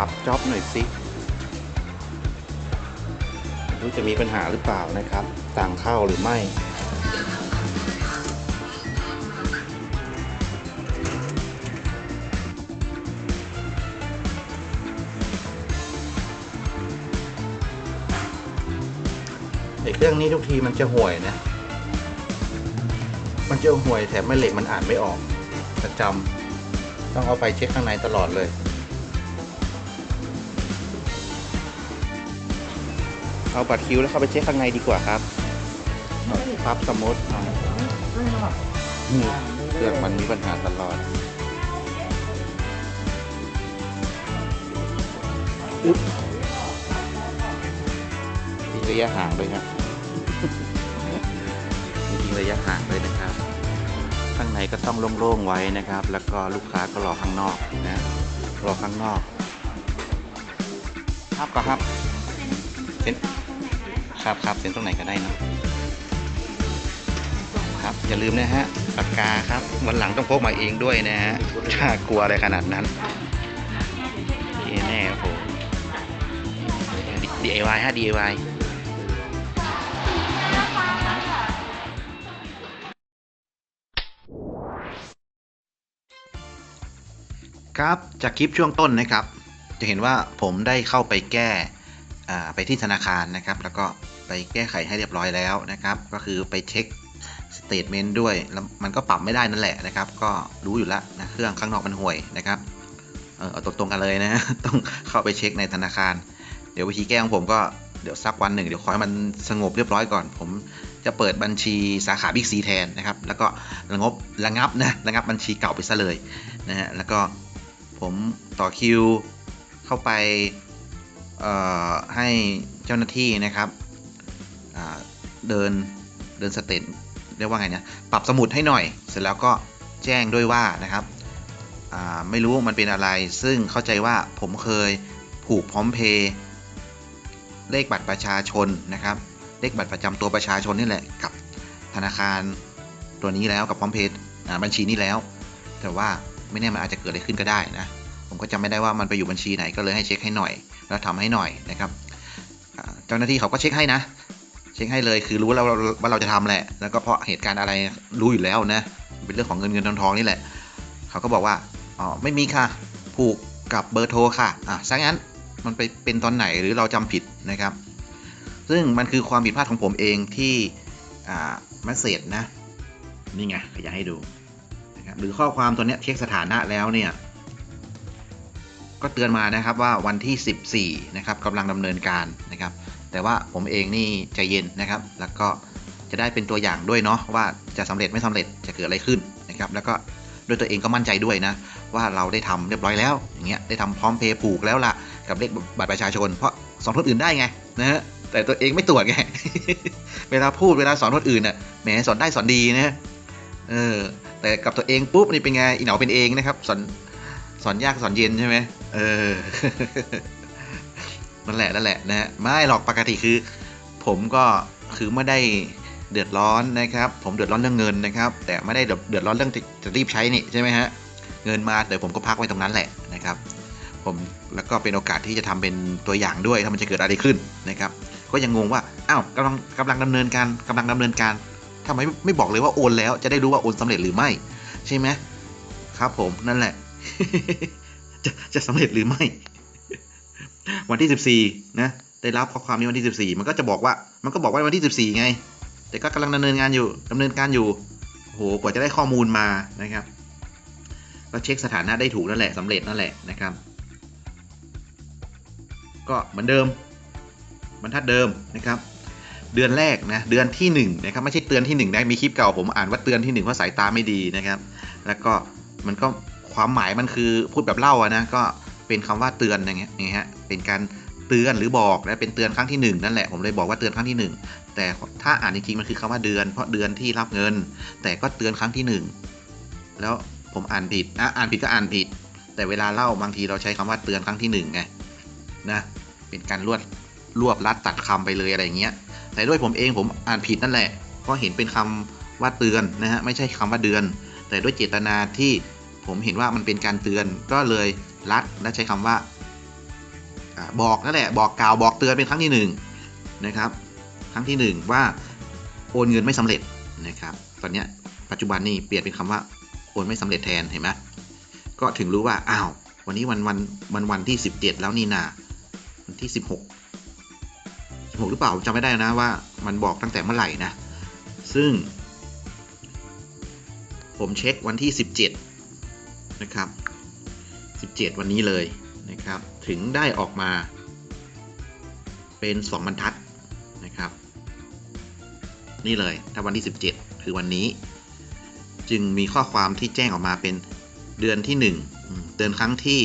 รับจ็อบหน่อยสิรู้จะมีปัญหาหรือเปล่านะครับ ต่างเข้าหรือไม่ ไอเครื่องนี้ทุกทีมันจะห่วยนะ มันจะห่วยแถมแม่เหล็กมันอ่านไม่ออกประจำต้องเอาไปเช็คข้างในตลอดเลย เอาบัตรคิวแล้วเข้าไปเช็คข้างในดีกว่าครับครับสมมติเครื่องมันมีปัญหาตลอดอึ๊บทิ้งระยะห่างเลยครับทิ้งระยะห่างเลยนะครับ ข้างในก็ต้องโล่งๆไว้นะครับ แล้วก็ลูกค้าก็รอข้างนอกนะรอข้างนอกครับก็ครับเซ็น ครับครับเซ็นตรงไหนก็ได้เนะครับอย่าลืมนะฮะปากกาครับวันหลังต้องพกมาเองด้วยนะฮะถ้ากลัวอะไรขนาดนั้นโอเแน่โอ้โห DIY ฮะ DIY ครับจากคลิปช่วงต้นนะครับ จะเห็นว่าผมได้เข้าไปแก้ ไปที่ธนาคารนะครับ แล้วก็ไปแก้ไขให้เรียบร้อยแล้วนะครับ ก็คือไปเช็คสเตทเมนต์ด้วยแล้วมันก็ปรับไม่ได้นั่นแหละนะครับ ก็รู้อยู่แล้วนะเครื่องข้างนอกมันห่วยนะครับเออเอาตรงๆกันเลยนะต้องเข้าไปเช็คในธนาคาร เดี๋ยววิธีแก้ของผมก็เดี๋ยวสักวันหนึ่งเดี๋ยวขอให้มันสงบเรียบร้อยก่อน ผมจะเปิดบัญชีสาขาบิ๊กซีแทนนะครับ แล้วก็ระงบระงับนะระงับบัญชีเก่าไปซะเลยนะฮะแล้วก็ผมต่อคิวเข้าไป ให้เจ้าหน้าที่นะครับเดินเดินสเตตเรียกว่าไงเนี่ยปรับสมุดให้หน่อย เสร็จแล้วก็แจ้งด้วยว่านะครับไม่รู้มันเป็นอะไร ซึ่งเข้าใจว่าผมเคยผูกพร้อมเพย์เลขบัตรประชาชนนะครับ เลขบัตรประจำตัวประชาชนนี่แหละกับธนาคารตัวนี้แล้วกับพร้อมเพย์บัญชีนี้แล้ว แต่ว่าไม่แน่มันอาจจะเกิดอะไรขึ้นก็ได้นะ ผมก็จำไม่ได้ว่ามันไปอยู่บัญชีไหนก็เลยให้เช็คให้หน่อย แล้วทำให้หน่อยนะครับเจ้าหน้าที่เขาก็เช็คให้นะเช็คให้เลยคือรู้แล้วว่าเราจะทำแหละ แล้วก็เพราะเหตุการณ์อะไรรู้อยู่แล้วนะเป็นเรื่องของเงินเงินทองทองนี่แหละ เขาก็บอกว่าอ๋อไม่มีค่ะผูกกับเบอร์โทรค่ะอะซะงั้นมันไปเป็นตอนไหนหรือเราจำผิดนะครับ ซึ่งมันคือความผิดพลาดของผมเองที่อ่ามาเสจนะนี่ไงขยายให้ดูนะครับหรือข้อความตัวเนี้ยเช็คสถานะแล้วเนี่ย ก็เตือนมานะครับว่าวันที่ 14 นะครับกำลังดำเนินการนะครับ แต่ว่าผมเองนี่ใจเย็นนะครับ แล้วก็จะได้เป็นตัวอย่างด้วยเนาะว่าจะสำเร็จไม่สำเร็จจะเกิดอะไรขึ้นนะครับ แล้วก็ด้วยตัวเองก็มั่นใจด้วยนะ ว่าเราได้ทำเรียบร้อยแล้วอย่างเงี้ยได้ทำพร้อมเพย์ผูกแล้วล่ะกับเลขบัตรประชาชน เพราะสอนคนอื่นได้ไงนะฮะแต่ตัวเองไม่ตรวจไงเวลาพูดเวลาสอนคนอื่นน่ะแหมสอนได้สอนดีนะเออแต่กับตัวเองปุ๊บนี่เป็นไงอีเหนาเป็นเองนะครับสอนสอนยากสอนเย็นใช่ไหม เออ นั่นแหละนั่นแหละนะฮะไม่หรอกปกติคือ ผมก็คือไม่ได้เดือดร้อนนะครับ ผมเดือดร้อนเรื่องเงินนะครับ แต่ไม่ได้เดือดร้อนเรื่องจะจะรีบใช้นี่ใช่ไหมฮะเงินมาแต่ผมก็พักไว้ตรงนั้นแหละนะครับ ผมแล้วก็เป็นโอกาสที่จะทำเป็นตัวอย่างด้วยถ้ามันจะเกิดอะไรขึ้นนะครับ ก็ยังงงว่าอ้าวกำลังกำลังดำเนินการกำลังดำเนินการทำไมไมไม่บอกเลยว่าโอนแล้วจะได้รู้ว่าโอนสำเร็จหรือไม่ ใช่ไหมครับผมนั่นแหละ จะจะสำเร็จหรือไม่ วันที่ 14 นะ ได้รับข้อความนี้วันที่ 14 มันก็จะบอกว่า มันก็บอกว่าวันที่ 14 ไง แต่ก็กำลังดำเนินงานอยู่ดำเนินการอยู่โหกว่าจะได้ข้อมูลมานะครับ ก็เช็คสถานะได้ถูกนั่นแหละสำเร็จนั่นแหละนะครับ ก็เหมือนเดิมบรรทัดเดิมนะครับเดือนแรกนะเดือนที่1นงนะครับไม่ใช่เตือนที่1นะมีคลิปเก่าผมอ่านว่าเตือนที่1เพราะสายตาไม่ดีนะครับ แล้วก็มันก็ ความหมายมันคือพูดแบบเล่าอะนะก็เป็นคำว่าเตือนอย่างเงี้ยนี่ฮะเป็นการเตือนหรือบอกและเป็นเตือนครั้งที่หนึ่งนั่นแหละผมเลยบอกว่าเตือนครั้งที่หนึ่งแต่ถ้าอ่านจริงๆมันคือคำว่าเดือน เพราะเดือนที่รับเงิน แต่ก็เตือนครั้งที่หนึ่งแล้วผมอ่านผิดอะอ่านผิดก็อ่านผิด แต่เวลาเล่าบางทีเราใช้คำว่าเตือนครั้งที่หนึ่งไงนะเป็นการรวดรวบรัดตัดคำไปเลยอะไรเงี้ยแต่ด้วยผมเองผมอ่านผิดนั่นแหละเพราะเห็นเป็นคำว่าเตือนนะฮะไม่ใช่คำว่าเดือน แต่ด้วยเจตนาที่ ผมเห็นว่ามันเป็นการเตือนก็เลยรัดและใช้คำว่าอบอกนั่นแหละบอกกล่าวบอกเตือนเป็นครั้งที่หนึ่งนะครับครั้งที่หนึ่งว่าโอนเงินไม่สำเร็จนะครับ ตอนนี้ปัจจุบันนี่เปลี่ยนเป็นคำว่าโอนไม่สำเร็จแทนเห็นไหมก็ถึงรู้ว่าอ้าววันนี้วันวันวันวันที่ 17 แล้วนี่นาวันที่ 16 16 หรือเปล่าจำไม่ได้นะว่ามันบอกตั้งแต่เมื่อไหร่นะ ซึ่ง ผมเช็ควันที่ 17 นะครับ 17 วันนี้เลยนะครับ ถึงได้ออกมาเป็น 2 บรรทัดนะครับ นี่เลย ถ้าวันที่ 17 คือวันนี้ จึงมีข้อความที่แจ้งออกมาเป็นเดือนที่ 1 เตือนครั้งที่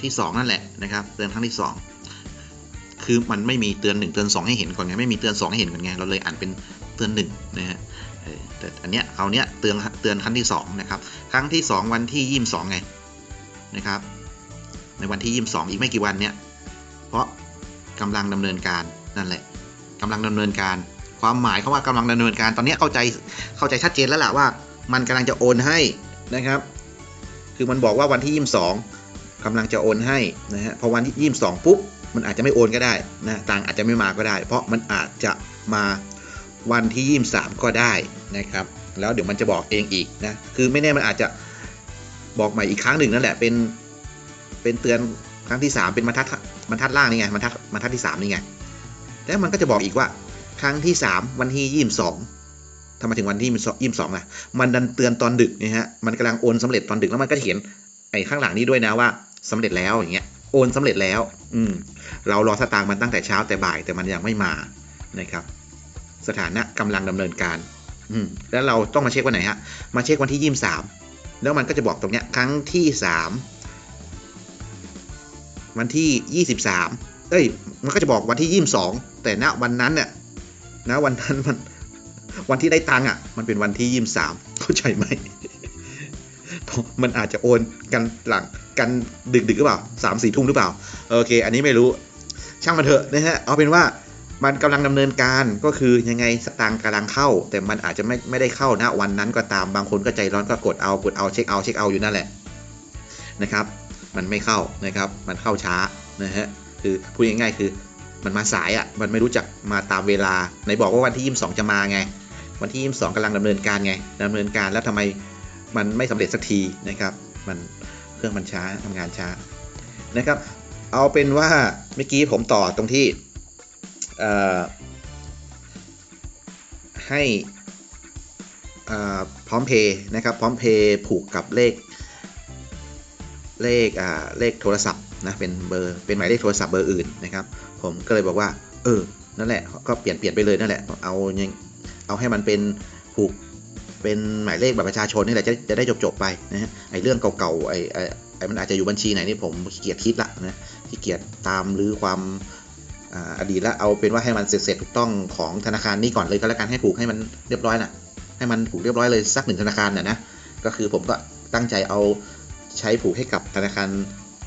ที่ 2 นั่นแหละนะครับ เตือนครั้งที่ 2 คือมันไม่มีเตือน 1 เตือน 2 ให้เห็นก่อนไง ไม่มีเตือน 2 ให้เห็นก่อนไง เราเลยอ่านเป็นเตือน1นะฮะแต่อันเนี้ยคราเนี้ยเตือน เตือนครั้งที่2นะครับครั้งที่ 2 วันที่ 22 ไงนะครับในวันที่ 22 อีกไม่กี่วันเนี้ยเพราะกำลังดำเนินการนั่นแหละกำลังดำเนินการ ความหมายเขาว่ากำลังดำเนินการตอนนี้เข้าใจเข้าใจชัดเจนแล้วล่ะว่า มันกำลังจะโอนให้นะครับ คือมันบอกว่าวันที่ 22กำลังจะโอนให้นะฮะพอวันที่ 22 ปุ๊บมันอาจจะไม่โอนก็ได้นะตังอาจจะไม่มาก็ได้ เพราะมันอาจจะมาวันที่ 23 ก็ได้นะครับ แล้วเดี๋ยวมันจะบอกเองอีกนะคือไม่แน่มันอาจจะบอกใหม่อีกครั้งหนึ่งนั่นแหละเป็นเป็นเตือนครั้งที่ 3 เป็นบรรทัดบรรทัดล่างนี่ไงบรรทัดบรรทัดที่3นี่ไงแล้วมันก็จะบอกอีกว่าครั้งที่ 3 วันที่22ทำไมถึงวันที่ยี่สิบสองล่ะมันดันเตือนตอนดึกนะฮะมันกำลังโอนสำเร็จตอนดึกแล้วมันก็เขียนไอ้ข้างหลังนี้ด้วยนะว่าสำเร็จแล้วอย่างเงี้ยโอนสำเร็จแล้ว อืม เรารอสตางค์มันตั้งแต่เช้าแต่บ่ายแต่มันยังไม่มานะครับ สถานะกำลังดำเนินการ อืมแล้วเราต้องมาเช็ควันไหนฮะ มาเช็ควันที่ยี่สิบสามแล้วมันก็จะบอกตรงเนี้ยครั้งที่สามวันที่ยี่สิบสามเอ้ย มันก็จะบอกวันที่ยี่สิบสองแต่ณวันนั้นเนี่ยณวันนั้นมันวันที่ได้ตังค์อะ มันเป็นวันที่ยี่สิบสามเข้าใจไหมมันอาจจะโอนกันหลังกันดึกดึกหรือเปล่าสามสี่ทุ่มหรือเปล่า โอเค อันนี้ไม่รู้ ช่างมันเถอะนะฮะ เอาเป็นว่า มันกำลังดำเนินการก็คือยังไงสตางค์กำลังเข้า แต่มันอาจจะไม่ไม่ได้เข้านะวันนั้นก็ตามบางคนก็ใจร้อนก็กดเอากดเอาเช็คเอาเช็คเอาอยู่นั่นแหละนะครับ มันไม่เข้านะครับ มันเข้าช้านะฮะคือพูดง่ายๆคือมันมาสายอะมันไม่รู้จักมาตามเวลาไหนบอกว่าวันที่ 22 จะมาไง วันที่ 22กำลังดำเนินการไงดำเนินการแล้วทำไมมันไม่สำเร็จสักทีนะครับ มันเครื่องมันช้าทำงานช้านะครับ เอาเป็นว่าเมื่อกี้ผมต่อตรงที่ ให้พร้อมเพย์นะครับพร้อมเพย์ผูกกับเลข เลขเลขโทรศัพท์นะเป็นเบอร์เป็นหมายเลขโทรศัพท์เบอร์อื่นนะครับ ผมก็เลยบอกว่า เออนั่นแหละก็เปลี่ยนเปลี่ยนไปเลยนั่นแหละเอายังเอาให้มันเป็นผูกเป็นหมายเลขบัตรประชาชนนี่แหละจะจะได้จบจบไปนะฮะไอ้เรื่องเก่าๆไอ้ไอ้ไอ้มันอาจจะอยู่บัญชีไหนนี่ผมขี้เกียจคิดละนะขี้เกียจตามหรือความ อดีตแล้วเอาเป็นว่าให้มันเสร็จเสร็จถูกต้องของธนาคารนี้ก่อนเลยก็แล้วกันให้ผูกให้มันเรียบร้อยน่ะให้มันผูกเรียบร้อยเลยสักหนึ่งธนาคารน่ะนะก็คือผมก็ตั้งใจเอาใช้ผูกให้กับธนาคาร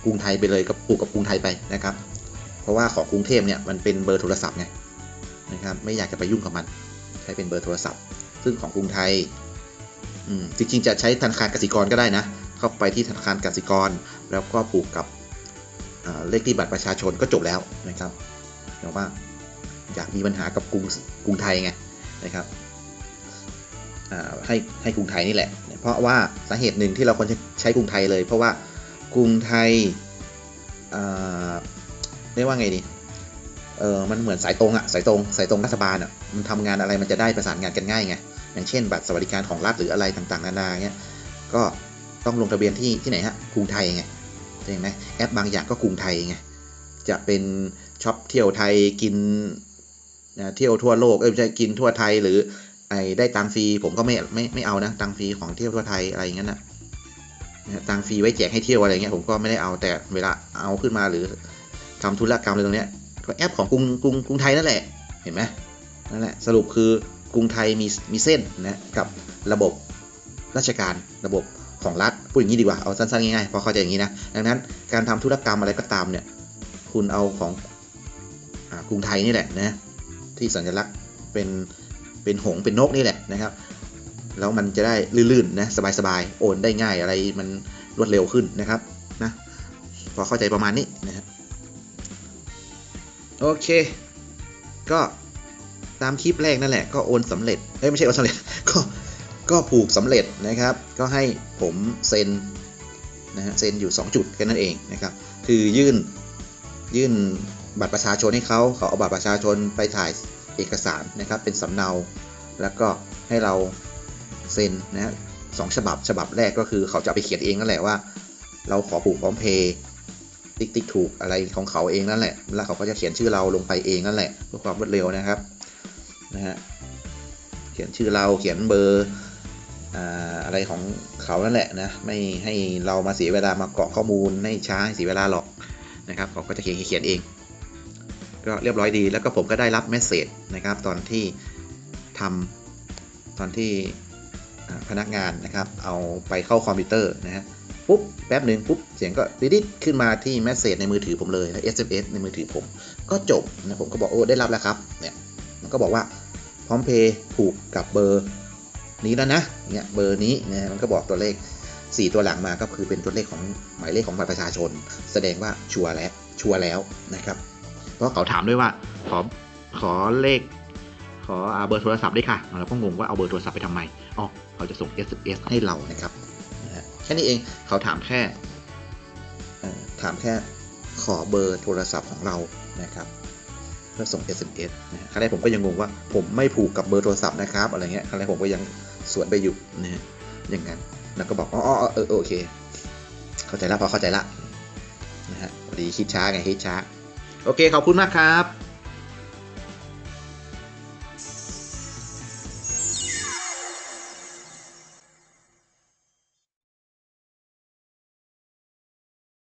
กรุงไทยไปเลยกับผูกกับกรุงไทยไปนะครับ เพราะว่าของกรุงเทพเนี่ยมันเป็นเบอร์โทรศัพท์ไงนะครับไม่อยากจะไปยุ่งกับมัน ใช้เป็นเบอร์โทรศัพท์ ซึ่งของกรุงไทยจริงๆจะใช้ธนาคารกสิกรก็ได้นะ เข้าไปที่ธนาคารกสิกร แล้วก็ผูกกับเลขที่บัตรประชาชนก็จบแล้วนะครับ แต่ว่าอยากมีปัญหากับกรุงกรุงไทยไงนะครับให้ให้กรุงไทยนี่แหละ เพราะว่าสาเหตุหนึ่งที่เราควรใช้กรุงไทยเลย เพราะว่ากรุงไทยเรียกว่าไงดีเออมันเหมือนสายตรงอะสายตรงสายตรงรัฐบาลอะมันทำงานอะไรมันจะได้ประสานงานกันง่ายไงอย่างเช่น บัตรสวัสดิการของรัฐหรืออะไรต่างๆนานาเงี้ยก็ต้องลงทะเบียนที่ที่ไหนฮะกรุงไทยไงใช่ไหมแอปบางอย่างก็กรุงไทยไงจะเป็น ช็อปเที่ยวไทยกินเที่ยวทั่วโลกเออจะกินทั่วไทยหรือไอ้ได้ตังฟรีผมก็ไม่ไม่ไม่เอานะตังฟรีของเที่ยวทั่วไทยอะไรอย่างเงี้ยนะตังฟรีไว้แจกให้เที่ยวอะไรเงี้ยผมก็ไม่ได้เอาแต่เวลาเอาขึ้นมาหรือทำธุรกรรมอะไรตรงเนี้ยก็แอปของกรุงกรุงกรุงไทยนั่นแหละเห็นไหมนั่นแหละสรุปคือกรุงไทยมีมีเส้นนะกับระบบราชการระบบของรัฐพูดอย่างนี้ดีกว่าเอาสั้นๆง่ายๆพอเข้าใจอย่างนี้นะดังนั้นการทำธุรกรรมอะไรก็ตามเนี่ยคุณเอาของ กรุงไทยนี่แหละนะที่สัญลักษณ์เป็นเป็นหงเป็นนกนี่แหละนะครับ แล้วมันจะได้ลื่นๆนะสบายๆโอนได้ง่ายอะไรมันรวดเร็วขึ้นนะครับนะพอเข้าใจประมาณนี้นะครับโอเค ก็ตามคลิปแรกนั่นแหละก็โอนสำเร็จเอ้ยไม่ใช่โอนสำเร็จก็ก็ผูกสำเร็จนะครับ ก็ให้ผมเซ็นนะฮะเซ็นอยู่ 2 จุดแค่นั้นเองนะครับ คือยื่นยื่น บัตรประชาชนให้เขาเขาเอาบัตรประชาชนไปถ่ายเอกสารนะครับ เป็นสำเนา แล้วก็ให้เราเซ็นนะฮะสองฉบับฉบับแรกก็คือเขาจะไปเขียนเองนั่นแหละว่า เราขอผูกพร้อมเพย์ติ๊กติ๊กถูกอะไรของเขาเองนั่นแหละ แล้วเขาก็จะเขียนชื่อเราลงไปเองนั่นแหละเพื่อความรวดเร็วนะครับนะฮะเขียนชื่อเราเขียนเบอร์อ่าอะไรของเขานั่นแหละนะไม่ให้เรามาเสียเวลามากรอกข้อมูลให้ช้าให้เสียเวลาหรอกนะครับเขาก็จะเขียนเขียนเอง ก็เรียบร้อยดี แล้วก็ผมก็ได้รับเมสเซจนะครับ ตอนที่ทำตอนที่พนักงานนะครับ เอาไปเข้าคอมพิวเตอร์นะฮะปุ๊บแป๊บหนึ่งปุ๊บเสียงก็ดิดขึ้นมาที่แมสเซจในมือถือผมเลยนะ SMS ในมือถือผม ก็จบนะผมก็บอกโอ้ได้รับแล้วครับเนี่ยมันก็บอกว่าพร้อมเพย์ผูกกับเบอร์นี้แล้วนะเนี่ยเบอร์นี้นะมันก็บอกตัวเลข 4 ตัวหลังมาก็คือเป็นตัวเลขของหมายเลขของบัตรประชาชน แสดงว่าชัวร์แล้วชัวร์แล้วนะครับ เพราะเขาถามด้วยว่าขอขอเลข ขอเบอร์โทรศัพท์ด้วยค่ะเราก็งงว่าเอาเบอร์โทรศัพท์ไปทำไมอ๋อเขาจะส่ง SMS ให้เรานะครับแค่นี้เองเขาถามแค่ถามแค่ขอเบอร์โทรศัพท์ของเรานะครับเพื่อส่ง SMS นะครั้งแรกผมก็ยังงงว่าผมไม่ผูกกับเบอร์โทรศัพท์นะครับอะไรเงี้ยครั้งแรกผมก็ยังสวนไปอยู่นะอย่างนั้นแล้วก็บอกอ๋อเออเออโอเค เข้าใจละพอเข้าใจละนะฮะพอดีคิดช้าไงคิดช้า โอเคขอบคุณมากครับ